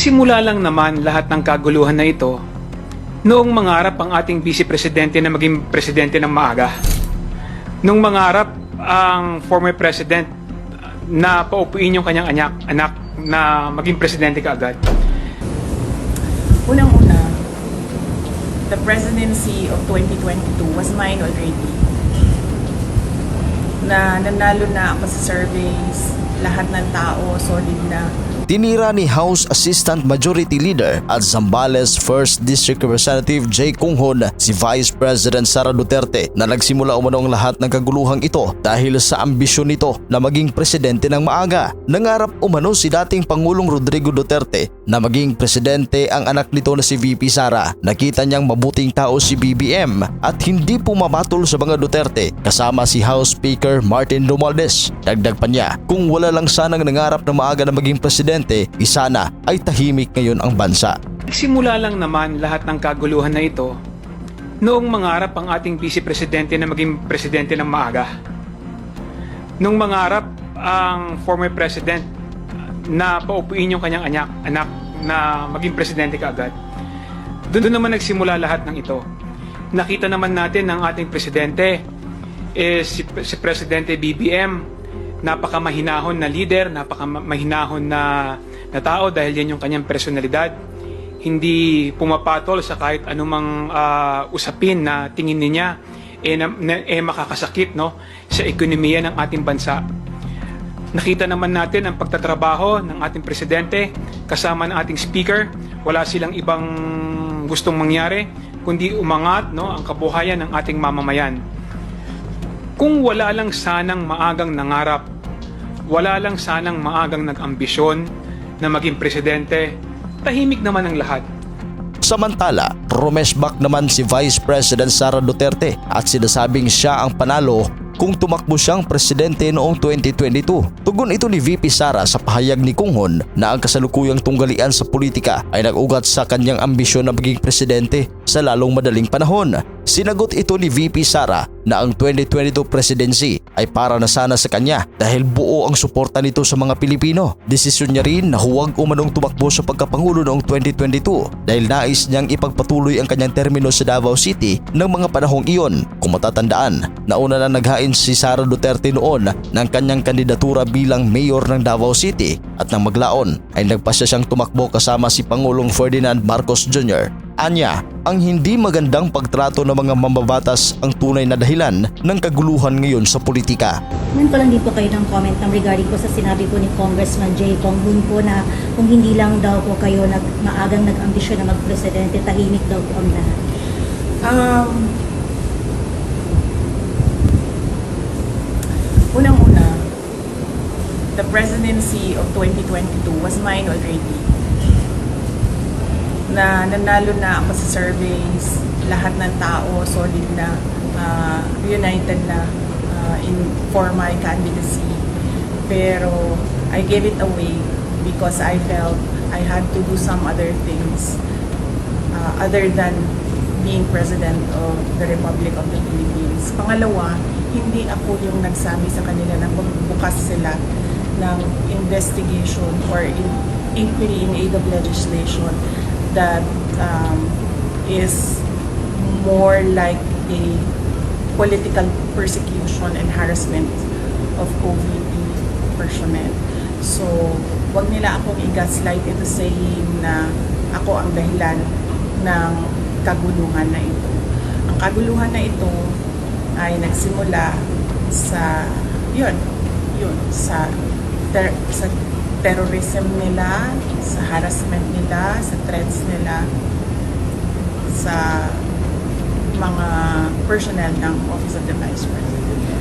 Nagsimula lang naman lahat ng kaguluhan na ito noong mangarap ang ating Vice Presidente na maging presidente ng maaga. Nung mangarap ang former president na paupuin yung kanyang anak, anak na maging presidente kaagad. Unang-una, the presidency of 2022 was mine already. Na nanalo na ako sa surveys, lahat ng tao solid na. Tinira ni House Assistant Majority Leader at Zambales 1st District Representative Jay Kunghon si Vice President Sara Duterte na nagsimula umano ang lahat ng kaguluhang ito dahil sa ambisyon nito na maging presidente ng maaga. Nangarap umano si dating Pangulong Rodrigo Duterte na maging presidente ang anak nito na si VP Sara. Nakita niyang mabuting tao si BBM at hindi pumabatol sa mga Duterte kasama si House Speaker Martin Romualdez. Dagdag pa niya, kung wala lang sanang nangarap na maaga na maging presidente, isana ay tahimik ngayon ang bansa. Nagsimula lang naman lahat ng kaguluhan na ito noong mangarap ang ating Vice Presidente na maging presidente ng maaga. Nung mangarap ang former president na paupuin yung kanyang anak, anak na maging presidente kaagad. Doon doon naman nagsimula lahat ng ito. Nakita naman natin ng ating presidente is si, si Presidente BBM napakamahinahon na leader, napakamahinahon na, na tao dahil yan yung kanyang personalidad. Hindi pumapatol sa kahit anumang ah, usapin na tingin niya eh, na, na- eh makakasakit no, sa ekonomiya ng ating bansa. Nakita naman natin ang pagtatrabaho ng ating presidente kasama ng ating speaker. Wala silang ibang gustong mangyari kundi umangat no, ang kabuhayan ng ating mamamayan. Kung wala lang sanang maagang nangarap, wala lang sanang maagang nag-ambisyon na maging presidente, tahimik naman ang lahat. Samantala, rumesbak naman si Vice President Sara Duterte at sinasabing siya ang panalo kung tumakbo siyang presidente noong 2022. Tugon ito ni VP Sara sa pahayag ni Kunghon na ang kasalukuyang tunggalian sa politika ay nag-ugat sa kanyang ambisyon na maging presidente sa lalong madaling panahon. Sinagot ito ni VP Sara na ang 2022 presidency ay para na sana sa kanya dahil buo ang suporta nito sa mga Pilipino. Desisyon niya rin na huwag umanong tumakbo sa pagkapangulo noong 2022 dahil nais niyang ipagpatuloy ang kanyang termino sa Davao City ng mga panahong iyon. Kung matatandaan, nauna na naghain si Sara Duterte noon ng kanyang kandidatura bilang mayor ng Davao City at nang maglaon ay nagpasya siyang tumakbo kasama si Pangulong Ferdinand Marcos Jr. Anya, ang hindi magandang pagtrato ng mga mambabatas ang tunay na dahilan ng kaguluhan ngayon sa politika. Ngayon ko lang din po kayo ng comment na regarding po sa sinabi po ni Congressman Jay Conghun po na kung hindi lang daw po kayo nag, maagang nag-ambisyon na magpresidente, tahimik daw po ang lahat. Um, unang-una, the presidency of 2022 was mine already. Na nanalo na ako sa surveys, lahat ng tao solid na, uh, united na uh, in for my candidacy. Pero I gave it away because I felt I had to do some other things uh, other than being President of the Republic of the Philippines. Pangalawa, hindi ako yung nagsabi sa kanila na bukas sila ng investigation or in, inquiry in aid of legislation that um, is more like a political persecution and harassment of OVP personnel. So, wag nila akong i-gaslight into saying na ako ang dahilan ng kaguluhan na ito. Ang kaguluhan na ito ay nagsimula sa yun, yun sa ter- sa terrorism nila, sa harassment nila, sa threats nila, sa mga personnel ng Office of the Vice President.